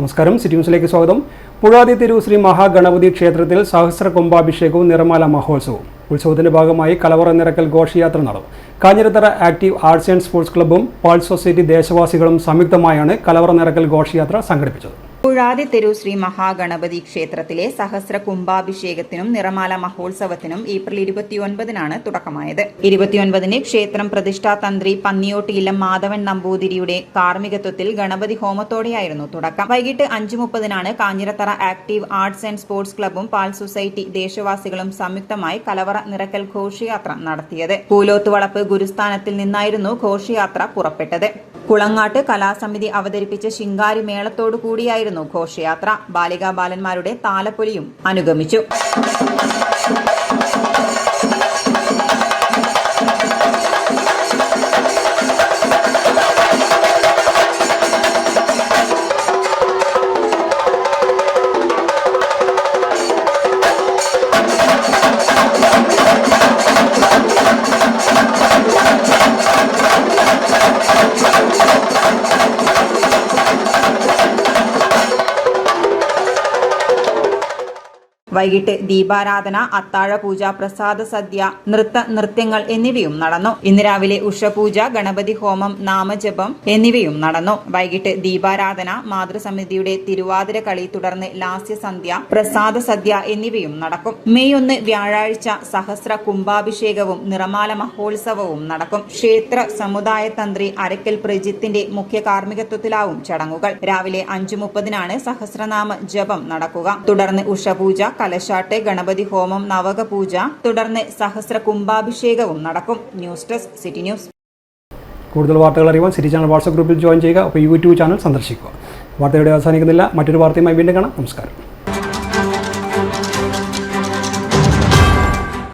നമസ്കാരം. സിറ്റി ന്യൂസിലേക്ക് സ്വാഗതം. പുഴാതി തിരു ശ്രീ മഹാഗണപതി ക്ഷേത്രത്തിൽ സഹസ്ര കുംഭാഭിഷേകവും നിറമാല മഹോത്സവവും. ഉത്സവത്തിന്റെ ഭാഗമായി കലവറ നിറക്കൽ ഘോഷയാത്ര നടന്നു. Kanjirathara active arts and sports ക്ലബ്ബും പാൾ സൊസൈറ്റി ദേശവാസികളും സംയുക്തമായാണ് കലവറ നിറക്കൽ ഘോഷയാത്ര സംഘടിപ്പിച്ചത്. പുഴാതി തെരു ശ്രീ മഹാഗണപതി ക്ഷേത്രത്തിലെ സഹസ്ര കുംഭാഭിഷേകത്തിനും നിറമാല മഹോത്സവത്തിനും ഏപ്രിൽ ഇരുപത്തിയൊൻപതിനാണ് തുടക്കമായത്. ഇരുപത്തിയൊൻപതിന് ക്ഷേത്രം പ്രതിഷ്ഠാ തന്ത്രി പന്നിയോട്ടിയിലം മാധവൻ നമ്പൂതിരിയുടെ കാർമ്മികത്വത്തിൽ ഗണപതി ഹോമത്തോടെയായിരുന്നു തുടക്കം. വൈകിട്ട് അഞ്ചു മുപ്പതിനാണ് Kanjirathara active arts and sports ക്ലബ്ബും പാൽ സൊസൈറ്റി ദേശവാസികളും സംയുക്തമായി കലവറ നിറക്കൽ ഘോഷയാത്ര നടത്തിയത്. പൂലോത്തുവളപ്പ് ഗുരുസ്ഥാനത്തിൽ നിന്നായിരുന്നു ഘോഷയാത്ര പുറപ്പെട്ടത്. കുളങ്ങാട്ട് കലാസമിതി അവതരിപ്പിച്ച ശിങ്കാരി മേളത്തോടു കൂടിയായിരുന്നു ഘോഷയാത്ര. ബാലികാ ബാലന്മാരുടെ താലപ്പൊലിയും അനുഗമിച്ചു. വൈകിട്ട് ദീപാരാധന അത്താഴ പൂജ പ്രസാദ സദ്യ നൃത്ത നൃത്യങ്ങൾ എന്നിവയും നടന്നു. ഇന്ന് രാവിലെ ഉഷപൂജ ഗണപതി ഹോമം നാമജപം എന്നിവയും നടന്നു. വൈകിട്ട് ദീപാരാധന മാതൃസമിതിയുടെ തിരുവാതിര കളി തുടർന്ന് ലാസ്യസന്ധ്യ പ്രസാദ സദ്യ എന്നിവയും നടക്കും. മെയ് ഒന്ന് വ്യാഴാഴ്ച സഹസ്ര കുംഭാഭിഷേകവും നിറമാല മഹോത്സവവും നടക്കും. ക്ഷേത്ര സമുദായ തന്ത്രി അരക്കൽ പ്രജിത്തിന്റെ മുഖ്യ കാർമ്മികത്വത്തിലാവും ചടങ്ങുകൾ. രാവിലെ അഞ്ചു മുപ്പതിനാണ് സഹസ്രനാമ ജപം നടക്കുക. തുടർന്ന് ഉഷപൂജ കലശാട്ട് ഗണപതി ഹോമം നവക പൂജ തുടർന്ന് സഹസ്ര കുംഭാഭിഷേകവും നടക്കും. News desk city news. കൂടുതൽ വാർത്തകൾ അറിയുവാൻ സിറ്റി ചാനൽ വാട്സ്ആപ്പ് ഗ്രൂപ്പിൽ ജോയിൻ ചെയ്യുക. അപ്പോൾ യൂട്യൂബ് ചാനൽ സന്ദർശിക്കുക. വാർത്തയുടെ അവസാനിക്കുന്നില്ല. മറ്റൊരു വാർത്തയുമായി വീണ്ടും കാണാം. നമസ്കാരം.